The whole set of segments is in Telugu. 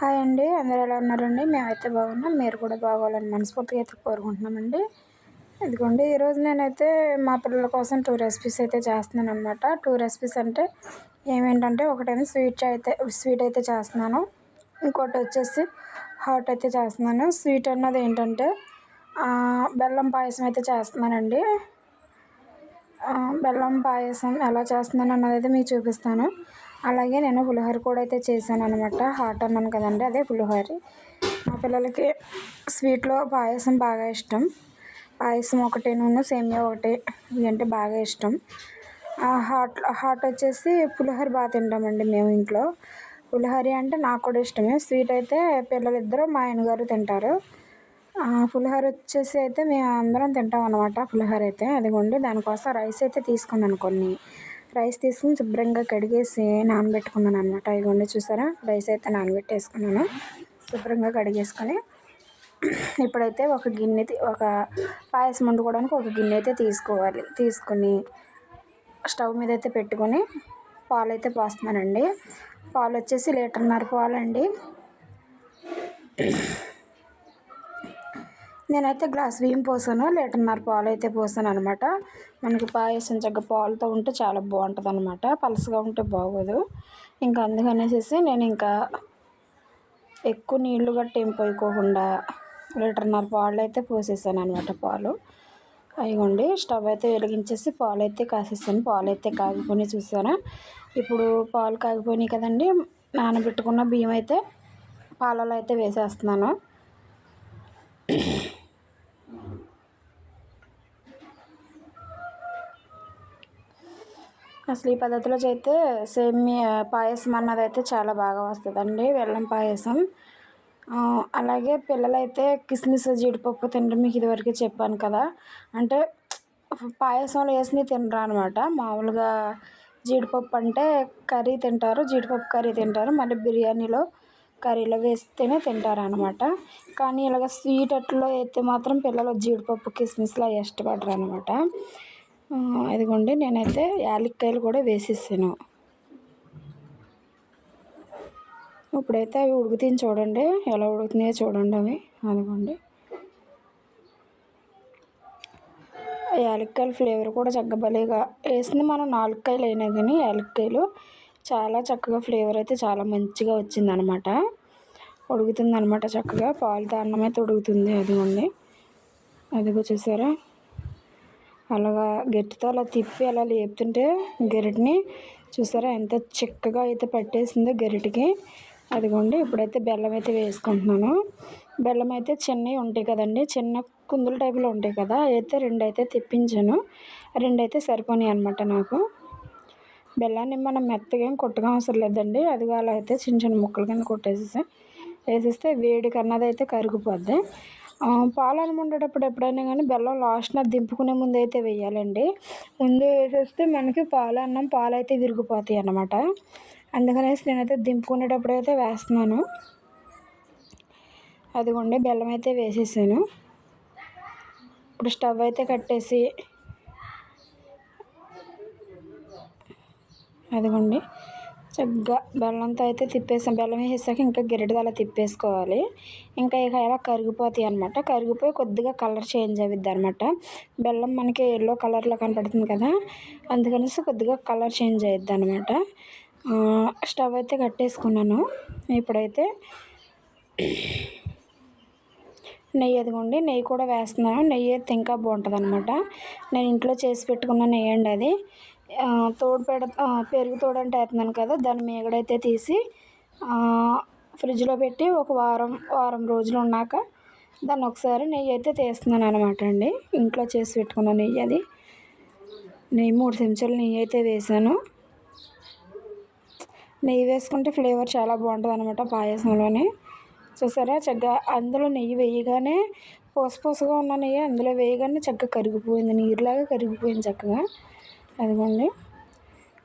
హాయ్ అండి. అందరూ ఎలా ఉన్నారండి? మేమైతే బాగున్నాం. మీరు కూడా బాగోవాలని మనస్ఫూర్తిగా అయితే కోరుకుంటున్నామండి. ఇదిగోండి ఈరోజు నేనైతే మా పిల్లల కోసం టూ రెసిపీస్ అయితే చేస్తున్నాను అనమాట టూ రెసిపీస్ అంటే ఏమేంటంటే ఒకటేమో స్వీట్ అయితే స్వీట్ అయితే చేస్తున్నాను. ఇంకోటి వచ్చేసి హాట్ అయితే చేస్తున్నాను. స్వీట్ అన్నది ఏంటంటే బెల్లం పాయసం అయితే చేస్తున్నానండి. బెల్లం పాయసం ఎలా చేస్తున్నాను అన్నది అయితే మీకు చూపిస్తాను. అలాగే నేను పులిహోర కూడా అయితే చేశాను అనమాట హాట్ అన్నాను కదండి అదే పులిహోర. మా పిల్లలకి స్వీట్లో పాయసం బాగా ఇష్టం. పాయసం ఒకటి నూనె సేమియా ఒకటి ఇవంటే బాగా ఇష్టం. హాట్ హాట్ వచ్చేసి పులిహోర బాగా తింటామండి మేము ఇంట్లో. పులిహోర అంటే నాకు కూడా ఇష్టమే. స్వీట్ అయితే పిల్లలిద్దరూ మా ఆయనగారు తింటారు. పులిహోర వచ్చేసి అయితే మేము అందరం తింటాం అనమాట పులిహోర అయితే. అదిగోండి దానికోసం రైస్ అయితే తీసుకున్నాను కొన్ని. రైస్ తీసుకుని శుభ్రంగా కడిగేసి నానబెట్టుకున్నాను అనమాట ఇదిగోండి చూసారా? రైస్ అయితే నానబెట్టేసుకున్నాను. శుభ్రంగా కడిగేసుకొని ఇప్పుడైతే ఒక గిన్నె ఒక పాయసం వండుకోవడానికి ఒక గిన్నె అయితే తీసుకోవాలి. తీసుకొని స్టవ్ మీద అయితే పెట్టుకొని పాలు అయితే పోస్తున్నానండి. పాలు వచ్చేసి లీటర్న్నర పాలండి. నేనైతే గ్లాస్ బియ్యం పోసాను లీటర్న్నర పాలు అయితే పోసాను అనమాట మనకి పాయసం చక్కగా పాలతో ఉంటే చాలా బాగుంటుంది అనమాట పలసగా ఉంటే బాగోదు. ఇంకా అందుకనేసి నేను ఇంకా ఎక్కువ నీళ్ళు గట్టి ఏం పోయికోకుండా లీటర్న్నర పాలు అయితే పోసేసాను అనమాట పాలు. అయిగోండి స్టవ్ అయితే వెలిగించేసి పాలు అయితే కాసేసాను. పాలు అయితే కాగిపోయి చూసారా? ఇప్పుడు పాలు కాగిపోయినాయి కదండి నానబెట్టుకున్న బియ్యం అయితే పాలలో అయితే వేసేస్తున్నాను. అసలు ఈ పద్ధతిలో చేస్తే సేమియా పాయసం అన్నది అయితే చాలా బాగా వస్తుందండి వెల్లం పాయసం. అలాగే పిల్లలైతే కిస్మిస్ జీడిపప్పు తినడం మీకు ఇదివరకే చెప్పాను కదా. అంటే పాయసంలో వేసి తినరు అనమాట మామూలుగా జీడిపప్పు అంటే కర్రీ తింటారు జీడిపప్పు కర్రీ తింటారు మళ్ళీ బిర్యానీలో కర్రీలో వేస్తేనే తింటారు అనమాట కానీ ఇలాగ స్వీట్ అట్లో అయితే మాత్రం పిల్లలు జీడిపప్పు కిస్మిస్లో ఇష్టపడరు అనమాట అదిగోండి నేనైతే యాలక్కాయలు కూడా వేసేసాను. ఇప్పుడైతే అవి ఉడుకుతాయి చూడండి ఎలా ఉడుకుతున్నాయో చూడండి అవి. అదిగోండి. యాలక్కాయల ఫ్లేవర్ కూడా చక్కగా భలేగా వేసింది మనం నాలుగుకాయలు అయినా కానీ యాలక్కాయలు. చాలా చక్కగా ఫ్లేవర్ అయితే చాలా మంచిగా వచ్చిందనమాట. ఉడుకుతుంది అనమాట చక్కగా. పాలు అన్నం అయితే ఉడుకుతుంది. అదిగోండి. అదిగో చూసారా? అలాగా గెట్టితో అలా తిప్పి అలా లేపుతుంటే గరిటని చూసారా ఎంత చిక్కగా అయితే పట్టేసిందో గరిటకి. అదిగోండి ఇప్పుడైతే బెల్లం అయితే వేసుకుంటున్నాను. బెల్లం అయితే చిన్నవి ఉంటాయి కదండి చిన్న కుందుల టైపులో ఉంటాయి కదా అయితే రెండు అయితే తెప్పించాను. రెండు అయితే సరిపోయినాయి అనమాట నాకు. బెల్లాన్ని మనం మెత్తగా ఏం కొట్టగా అవసరం లేదండి అది అలా అయితే చిన్న చిన్న ముక్కలు కింద కొట్టేసేసి. వేసేస్తే వేడి కన్నది అయితే కరిగిపోద్ది. పాలను వండేటప్పుడు ఎప్పుడైనా కానీ బెల్లం లాస్ట్న దింపుకునే ముందు అయితే వేయాలండి. ముందు వేసేస్తే మనకి పాలన్నం పాలు అయితే విరిగిపోతాయి అన్నమాట. అందుకనేసి నేనైతే దింపుకునేటప్పుడు అయితే వేస్తున్నాను. అదిగోండి బెల్లం అయితే వేసేసాను. ఇప్పుడు స్టవ్ అయితే కట్టేసి అదిగోండి. చక్కగా బెల్లంతో అయితే తిప్పేసాం. బెల్లం వేసాక ఇంకా గెరిటది అలా తిప్పేసుకోవాలి. ఇంకా ఇక ఎలా కరిగిపోతాయి అనమాట కరిగిపోయి కొద్దిగా కలర్ చేంజ్ అవుద్ది అనమాట బెల్లం మనకి ఎల్లో కలర్లో కనపడుతుంది కదా అందుకనేసి కొద్దిగా కలర్ చేంజ్ అవుద్ది అనమాట స్టవ్ అయితే కట్టేసుకున్నాను. ఇప్పుడైతే నెయ్యి అదిగోండి నెయ్యి కూడా వేస్తున్నాను. నెయ్యి అయితే ఇంకా బాగుంటుంది అనమాట నేను ఇంట్లో చేసి పెట్టుకున్న నెయ్యి అండి అది. తోడు పెడ పెరుగు తోడు అంటే వేస్తున్నాను కదా దాన్ని మీగడైతే తీసి ఫ్రిడ్జ్లో పెట్టి ఒక వారం వారం రోజులు ఉన్నాక దాన్ని ఒకసారి నెయ్యి అయితే తీస్తున్నాను అనమాట అండి. ఇంట్లో చేసి పెట్టుకున్న నెయ్యి అది. నెయ్యి మూడు చెంచాలు నెయ్యి అయితే వేసాను. నెయ్యి వేసుకుంటే ఫ్లేవర్ చాలా బాగుంటుంది అనమాట పాయసంలోనే. చూసారా? చక్కగా అందులో నెయ్యి వేయగానే పోసపోసగా ఉన్న నెయ్యి అందులో వేయగానే చక్కగా కరిగిపోయింది నీరులాగా కరిగిపోయింది చక్కగా. అదిగోండి.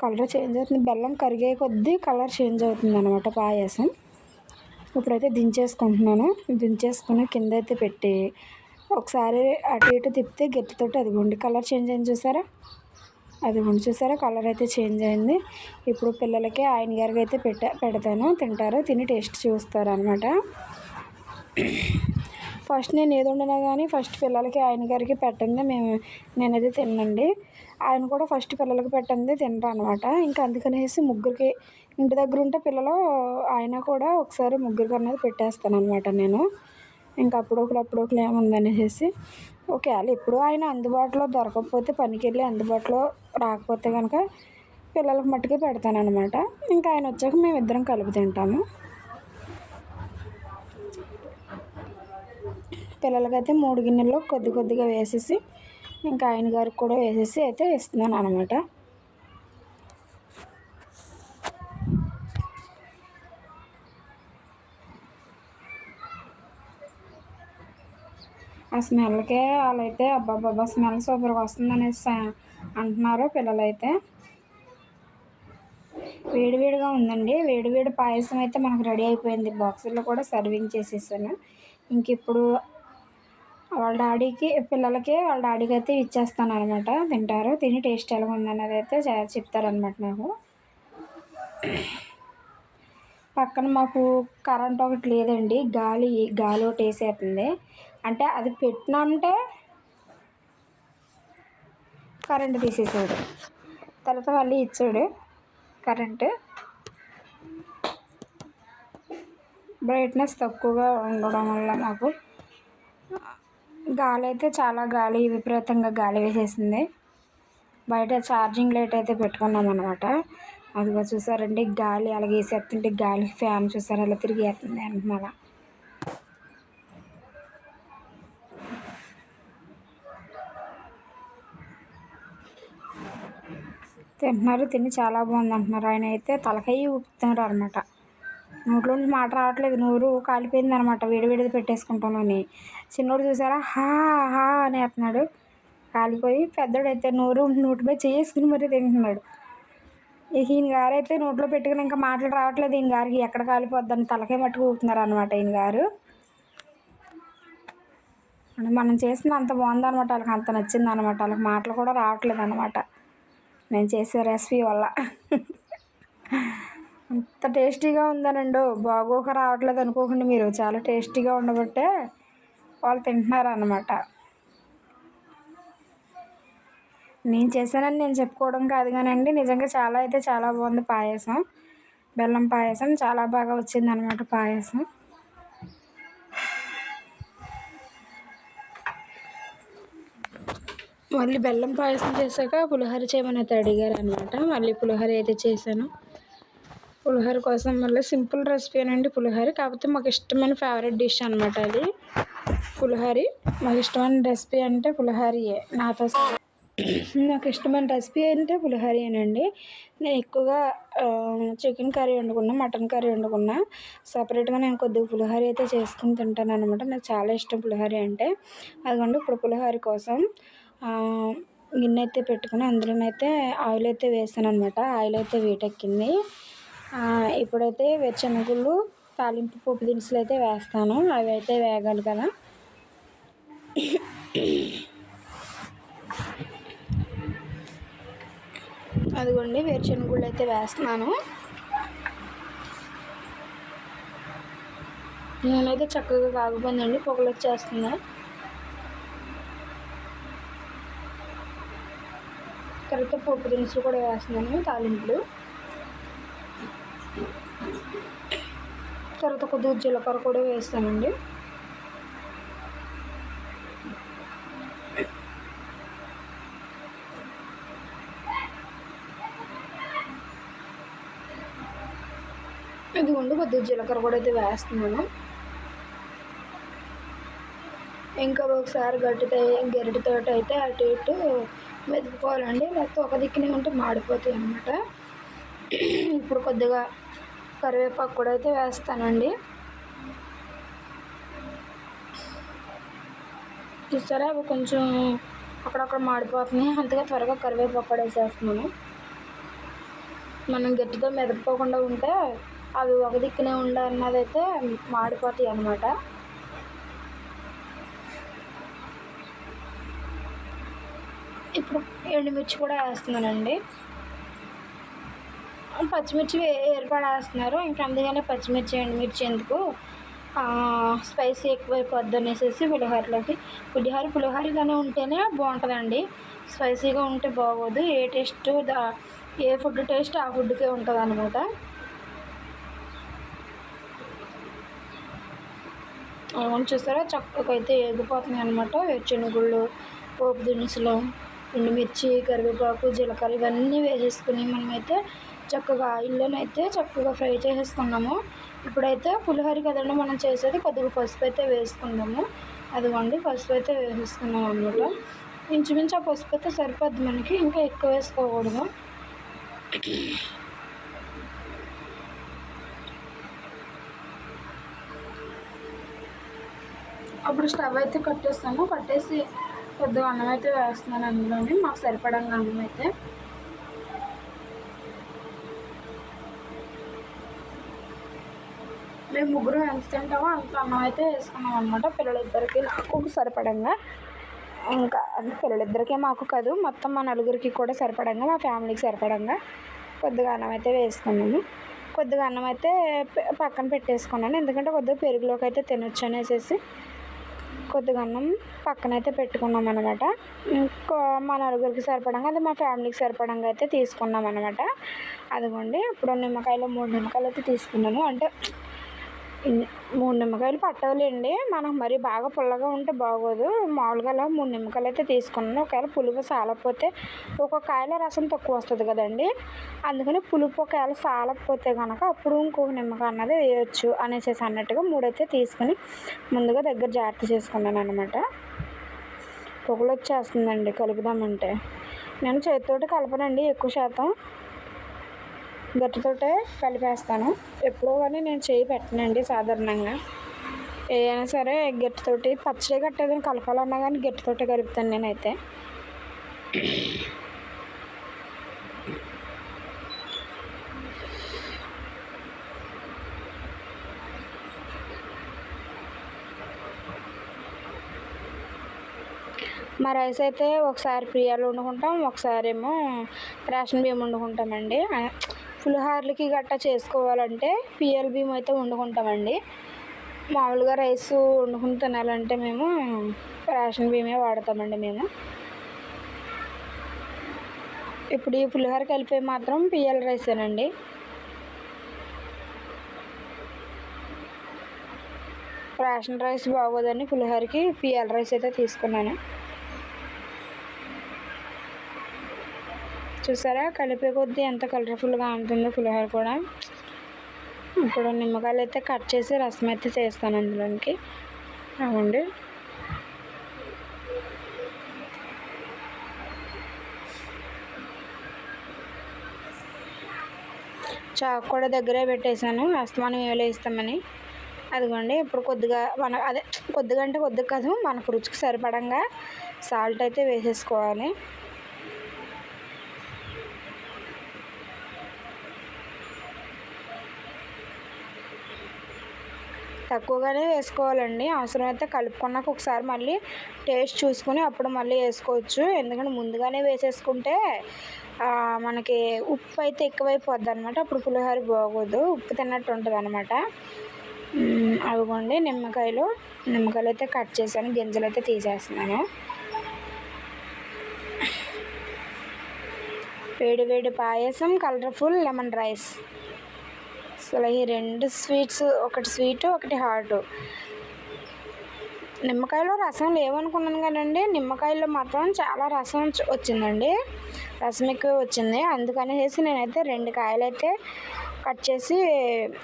కలర్ చేంజ్ అవుతుంది. బెల్లం కరిగే కొద్దీ కలర్ చేంజ్ అవుతుంది అనమాట పాయసం. ఇప్పుడైతే దించేసుకుంటున్నాను. దించేసుకుని కింద అయితే పెట్టి ఒకసారి అటు ఇటు తిప్పితే గట్టితోటి అదిగోండి. కలర్ చేంజ్ అయింది చూసారా? అది ఉండి చూసారా? కలర్ అయితే చేంజ్ అయింది. ఇప్పుడు పిల్లలకి ఆయన గారికి అయితే పెట్ట పెడతాను. తింటారు. తిని టేస్ట్ చూస్తారు అనమాట ఫస్ట్ నేను ఏది వండినా కానీ ఫస్ట్ పిల్లలకి ఆయన గారికి పెట్టండి. మేము నేనైతే తినండి ఆయన కూడా ఫస్ట్ పిల్లలకి పెట్టండి తినరు అనమాట ఇంకా అందుకనేసి ముగ్గురికి ఇంటి దగ్గర ఉంటే పిల్లలు ఆయన కూడా ఒకసారి ముగ్గురికి అన్నది పెట్టేస్తాను అనమాట నేను. ఇంకా అప్పుడొకరు అప్పుడొకరు ఏముందనేసి ఒకవేళ ఎప్పుడు ఆయన అందుబాటులో దొరకకపోతే పనికి వెళ్ళి అందుబాటులో రాకపోతే కనుక పిల్లలకి మట్టుకే పెడతాను అనమాట ఇంకా ఆయన వచ్చాక మేము ఇద్దరం కలిపి తింటాము. పిల్లలకైతే మూడు గిన్నెల్లో కొద్ది కొద్దిగా వేసేసి ఇంకా ఆయన గారికి కూడా వేసేసి అయితే ఇస్తున్నాను అనమాట ఆ స్మెల్కే వాళ్ళైతే అబ్బాబ్బా స్మెల్ సూపర్గా వస్తుంది అనేసి అంటున్నారు పిల్లలైతే. వేడివేడిగా ఉందండి. వేడివేడి పాయసం అయితే మనకు రెడీ అయిపోయింది. బాక్సుల్లో కూడా సర్వింగ్ చేసేసాను. ఇంక ఇప్పుడు వాళ్ళ డాడీకి పిల్లలకి వాళ్ళ డాడీకి అయితే ఇచ్చేస్తాను అనమాట తింటారు. తిని టేస్ట్ ఎలా ఉందన్నది అయితే చెప్తారనమాట నాకు. పక్కన మాకు కరెంట్ ఒకటి లేదండి. గాలి గాలి ఒకటి వేసేస్తుంది. అంటే అది పెట్టినంటే కరెంట్ తీసేసాడు. తర్వాత మళ్ళీ ఇచ్చాడు కరెంటు. బ్రైట్నెస్ తక్కువగా ఉండడం వల్ల మాకు గాలి అయితే చాలా గాలి విపరీతంగా గాలి వేసేసింది. బయట ఛార్జింగ్ లైట్ అయితే పెట్టుకున్నాం అనమాట అదిగో చూసారండి గాలి అలాగే వేసేస్తుంటే గాలి ఫ్యాన్ చూసారు? అలా తిరిగేస్తుంది అనమాట తింటున్నారు తిని చాలా బాగుంది అంటున్నారు ఆయన అయితే తలకాయ ఊపుతున్నారు అనమాట నోట్లో నుంచి మాట రావట్లేదు. నోరు కాలిపోయింది అనమాట వేడివేడిది పెట్టేసుకుంటానని. చిన్నోడు చూసారా? హా హా అని అంటున్నాడు కాలిపోయి పెద్దోడైతే నోరు నోటిపై చేసుకుని మరీ తింటున్నాడు. ఈయన గారు అయితే నోట్లో పెట్టుకుని ఇంకా మాటలు రావట్లేదు. ఈయన గారికి ఎక్కడ కాలిపోద్దని తలకే మట్టుకు ఊపుతున్నారు అనమాట ఈయన గారు. మనం చేసింది అంత బాగుందనమాట వాళ్ళకి అంత నచ్చింది అనమాట వాళ్ళకి మాటలు కూడా రావట్లేదు అనమాట నేను చేసే రెసిపీ వల్ల. అంత టేస్టీగా ఉందనండి. బాగోక రావట్లేదు అనుకోకండి మీరు. చాలా టేస్టీగా ఉండబట్టే వాళ్ళు తింటున్నారు అన్నమాట నేను చేశానని నేను చెప్పుకోవడం కాదు కానండి. నిజంగా చాలా అయితే చాలా బాగుంది పాయసం. బెల్లం పాయసం చాలా బాగా వచ్చింది అనమాట పాయసం. మళ్ళీ బెల్లం పాయసం చేశాక పులిహోర చేయమని అయితే అడిగారు అనమాట మళ్ళీ పులిహోర అయితే చేశాను. పులిహోర కోసం మళ్ళీ సింపుల్ రెసిపీ అండి పులిహోర. కాకపోతే మాకు ఇష్టమైన ఫేవరెట్ డిష్ అనమాట అది. పులిహోర. మాకు ఇష్టమైన రెసిపీ అంటే పులిహోరయే. నాతో నాకు ఇష్టమైన రెసిపీ అంటే పులిహోరేనండి నేను ఎక్కువగా చికెన్ కర్రీ వండుకున్నా మటన్ కర్రీ వండుకున్నా. సపరేట్గా నేను కొద్దిగా పులిహోర అయితే చేసుకుని తింటాను అనమాట నాకు చాలా ఇష్టం పులిహోర అంటే. అదిగోండి ఇప్పుడు పులిహోర కోసం గిన్నె అయితే పెట్టుకుని అందులోనైతే ఆయిల్ అయితే వేసాను అనమాట ఆయిల్ అయితే వీటెక్కింది. ఇప్పుడైతే వేరుశనగుళ్ళు తాలింపు పోపు దినుసులు అయితే వేస్తాను. అవి అయితే వేగాలి కదా. అదిగోండి వేరుశనగుళ్ళు అయితే వేస్తున్నాను. నేనైతే చక్కగా కాకపోయిందండి పొగలు వచ్చేస్తున్నాయి. తర్వాత పోపు దినుసులు కూడా వేస్తున్నాను తాలింపులు. తర్వాత కొద్దిగా జీలకర్ర కూడా వేస్తానండి. ఇదిగోండి కొద్దిగా జీలకర్ర కూడా అయితే వేస్తున్నాను. ఇంకా ఒకసారి గట్టితో గరిటితో అయితే అటు ఇటు మెదుపుకోవాలండి. లేకపోతే ఒక దిక్కునే ఉంటే మాడిపోతాయి అన్నమాట. ఇప్పుడు కొద్దిగా కరివేపాకు కూడా అయితే వేస్తానండి. చూసారా? అవి కొంచెం అక్కడక్కడ మాడిపోతున్నాయి. అంతగా త్వరగా కరివేపాకు కూడా వేసేస్తున్నాను. మనం గట్టిగా మెదపకుండా ఉంటే అవి ఒక దిక్కునే ఉండాలన్నదైతే మాడిపోతాయి అన్నమాట. ఇప్పుడు ఎండుమిర్చి కూడా వేస్తున్నానండి. పచ్చిమిర్చి ఏర్పడేస్తున్నారు. ఇంకా అందుకనే పచ్చిమిర్చి ఎండుమిర్చి ఎందుకు స్పైసీ ఎక్కువైపోద్ది అనేసి పులిహోరలోకి పులిహోర పులిహోరగానే ఉంటేనే బాగుంటుందండి. స్పైసీగా ఉంటే బాగోదు. ఏ టేస్ట్ దా ఏ ఫుడ్ టేస్ట్ ఆ ఫుడ్కే ఉంటుంది అనమాట అవును చూసారా? చక్కగా అయితే ఎగిపోతున్నాయి అనమాట చెనుగుళ్ళు పోపు దినుసులు ఎండుమిర్చి కరివేపాకు జీలకర్ర ఇవన్నీ వేసేసుకుని మనమైతే చక్కగా ఆయిల్లోనైతే చక్కగా ఫ్రై చేసేసుకున్నాము. ఇప్పుడైతే పులిహోర కదండి మనం చేసేది కొద్దిగా పసుపు అయితే వేసుకుందాము. అదిగోండి పసుపు అయితే వేసేసుకున్నాం అనమాట ఇంచుమించు ఆ పసుపు అయితే సరిపోద్ది మనకి ఇంకా ఎక్కువ వేసుకోకూడదు. అప్పుడు స్టవ్ అయితే కట్టేస్తాము. కట్టేసి కొద్దిగా అన్నం అయితే వేస్తున్నాను అందులోని. మాకు సరిపడంగా అన్నం అయితే. మేము ముగ్గురు ఎంత తింటామో అంత అన్నం అయితే వేసుకున్నాం అనమాట పిల్లలిద్దరికి నాకు సరిపడంగా. ఇంకా అంటే పిల్లలిద్దరికీ మాకు కాదు మొత్తం మా నలుగురికి కూడా సరిపడంగా మా ఫ్యామిలీకి సరిపడంగా కొద్దిగా అన్నం అయితే వేసుకున్నాము. కొద్దిగా అన్నం అయితే పక్కన పెట్టేసుకున్నాను. ఎందుకంటే కొద్దిగా పెరుగులోకి అయితే తినొచ్చు అనేసి కొద్దిగా అన్నం పక్కన అయితే పెట్టుకున్నాం అనమాట ఇంకో మా నలుగురికి సరిపడంగా అది మా ఫ్యామిలీకి సరిపడంగా అయితే తీసుకున్నాం అనమాట అదిగోండి ఇప్పుడు నిమ్మకాయలు మూడు నిమ్మకాయలు అయితే తీసుకున్నాను అంటే మూడు నిమ్మకాయలు పట్టవులేండి. మనకు మరి బాగా పుల్లగా ఉంటే బాగోదు. మామూలుగా అలా మూడు నిమ్మకాయలు అయితే తీసుకున్నాను. ఒకవేళ పులుపు సాలకపోతే ఒక కాయల రసం తక్కువ వస్తుంది కదండి. అందుకని పులుపు ఒకవేళ సాలకపోతే కనుక అప్పుడు ఇంకొక నిమ్మకాయ అన్నది వేయచ్చు అనేసి అన్నట్టుగా మూడైతే తీసుకుని ముందుగా దగ్గర జాగ్రత్త చేసుకున్నాను అనమాట పొగలు వచ్చేస్తుందండి. కలుపుదామంటే. నేను చేతితోటి కలపనండి ఎక్కువ శాతం. గట్టితోటే కలిపేస్తాను. ఎప్పుడో కానీ నేను చేయి పెట్టనండి సాధారణంగా. ఏదైనా సరే గట్టితోటి పచ్చడి కట్టేదని కలపాలన్నా కానీ గట్టితోటే కలుపుతాను నేనైతే. మా రైస్ అయితే ఒకసారి ప్రియాలు వండుకుంటాం ఒకసారి ఏమో రేషన్ బియ్యం వండుకుంటామండి. పులిహోరలకి గట్టా చేసుకోవాలంటే పిఎల్ బియ్యం అయితే వండుకుంటామండి. మామూలుగా రైస్ వండుకుని తినాలంటే మేము రేషన్ బియ్యమే వాడతామండి మేము. ఇప్పుడు ఈ పులిహోర కలిపి మాత్రం పిఎల్ రైసేనండి. రేషన్ రైస్ బాగోదని పులిహోరకి పిఎల్ రైస్ అయితే తీసుకున్నాను. చూసారా? కలిపే కొద్దీ ఎంత కలర్ఫుల్గా ఉంటుందో పులిహోర కూడా. ఇప్పుడు నిమ్మకాయలు అయితే కట్ చేసి రసం అయితే చేస్తాను అందులోనికి. అవండి చాకు కూడా దగ్గరే పెట్టేశాను. అస్తమానం ఏలో ఇస్తామని. అదిగోండి ఇప్పుడు కొద్దిగా మన అదే కొద్దిగా అంటే కొద్దిగా కాదు మనకు రుచికి సరిపడంగా సాల్ట్ అయితే వేసేసుకోవాలి. తక్కువగానే వేసుకోవాలండి. అవసరమైతే కలుపుకున్నాక ఒకసారి మళ్ళీ టేస్ట్ చూసుకుని అప్పుడు మళ్ళీ వేసుకోవచ్చు. ఎందుకంటే ముందుగానే వేసేసుకుంటే మనకి ఉప్పు అయితే ఎక్కువైపోద్ది అనమాట అప్పుడు పులిహోర బాగోదు. ఉప్పు తిన్నట్టు ఉంటుంది అనమాట అవిగోండి నిమ్మకాయలు. నిమ్మకాయలు అయితే కట్ చేశాను. గింజలు అయితే తీసేస్తున్నాను. వేడి వేడి పాయసం కలర్ఫుల్ లెమన్ రైస్. అసలు ఈ రెండు స్వీట్స్ ఒకటి స్వీటు ఒకటి హాటు. నిమ్మకాయలో రసం లేవనుకున్నాను కానండి నిమ్మకాయలో మాత్రం చాలా రసం వచ్చిందండి. రసం ఎక్కువ వచ్చింది అందుకనేసి నేనైతే రెండు కాయలు అయితే కట్ చేసి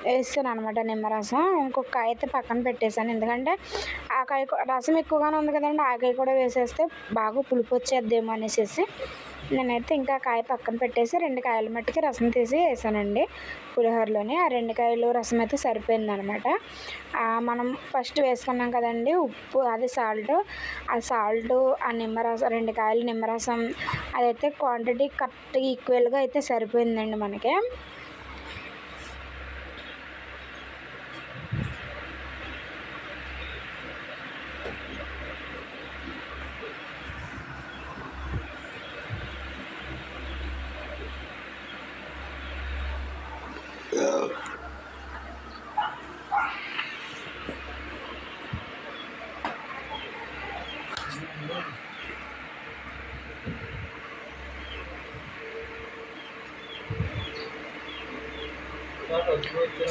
వేస్తాను అనమాట నిమ్మరసం. ఇంకొక కాయ అయితే పక్కన పెట్టేశాను. ఎందుకంటే ఆ కాయ రసం ఎక్కువగానే ఉంది కదండి ఆ కాయ కూడా వేసేస్తే బాగా పులుపు వచ్చేద్దేమో అనేసి నేనైతే ఇంకా కాయ పక్కన పెట్టేసి రెండు కాయల మట్టికి రసం తీసి వేసానండి పులిహోరలోని. ఆ రెండు కాయలు రసం అయితే సరిపోయింది అనమాట మనం ఫస్ట్ వేసుకున్నాం కదండి ఉప్పు అది సాల్ట్. ఆ సాల్ట్ ఆ నిమ్మరసం రెండు కాయలు నిమ్మరసం అదైతే క్వాంటిటీ కరెక్ట్గా ఈక్వల్గా అయితే సరిపోయిందండి మనకి.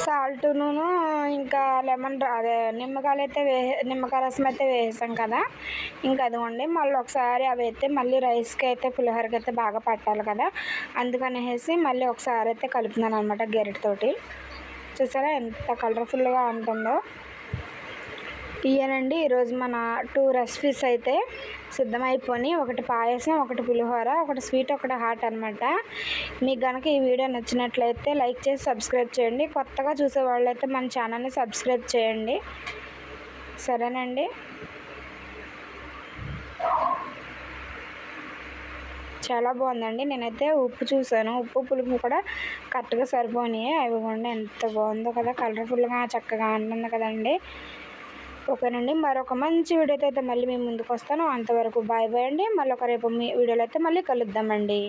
సాల్ట్ను ఇంకా లెమన్ అదే నిమ్మకాయలు అయితే వే నిమ్మకాయ రసం అయితే వేసాం కదా. ఇంకా అదిగోండి మళ్ళీ ఒకసారి అవి అయితే మళ్ళీ రైస్కి అయితే పులిహోరకి అయితే బాగా పట్టాలి కదా. అందుకనేసి మళ్ళీ ఒకసారి అయితే కలుపుతున్నాను అనమాట గెరటితోటి. చూసారా ఎంత కలర్ఫుల్గా ఉంటుందో. ఇయ్యనండి. ఈరోజు మన టూ రెసిపీస్ అయితే సిద్ధమైపోయి ఒకటి పాయసం ఒకటి పులిహోర ఒకటి స్వీట్ ఒకటి హాట్ అనమాట మీకు కనుక ఈ వీడియో నచ్చినట్లయితే లైక్ చేసి సబ్స్క్రైబ్ చేయండి. కొత్తగా చూసే వాళ్ళైతే మన ఛానల్ని సబ్స్క్రైబ్ చేయండి. సరేనండి? చాలా బాగుందండి. నేనైతే ఉప్పు చూసాను. ఉప్పు పులుపు కూడా కరెక్ట్గా సరిపోయినాయి అవి కూడా ఎంత బాగుందో కదా. కలర్ఫుల్గా చక్కగా ఉంటుంది కదండి. ఓకేనండి. మరొక మంచి వీడియోతో అయితే మళ్ళీ మేము ముందుకు వస్తాను. అంతవరకు బాయ్ బాయ్ అండి. మళ్ళీ ఒక రేపు మీ వీడియోలో అయితే మళ్ళీ కలుద్దామండి.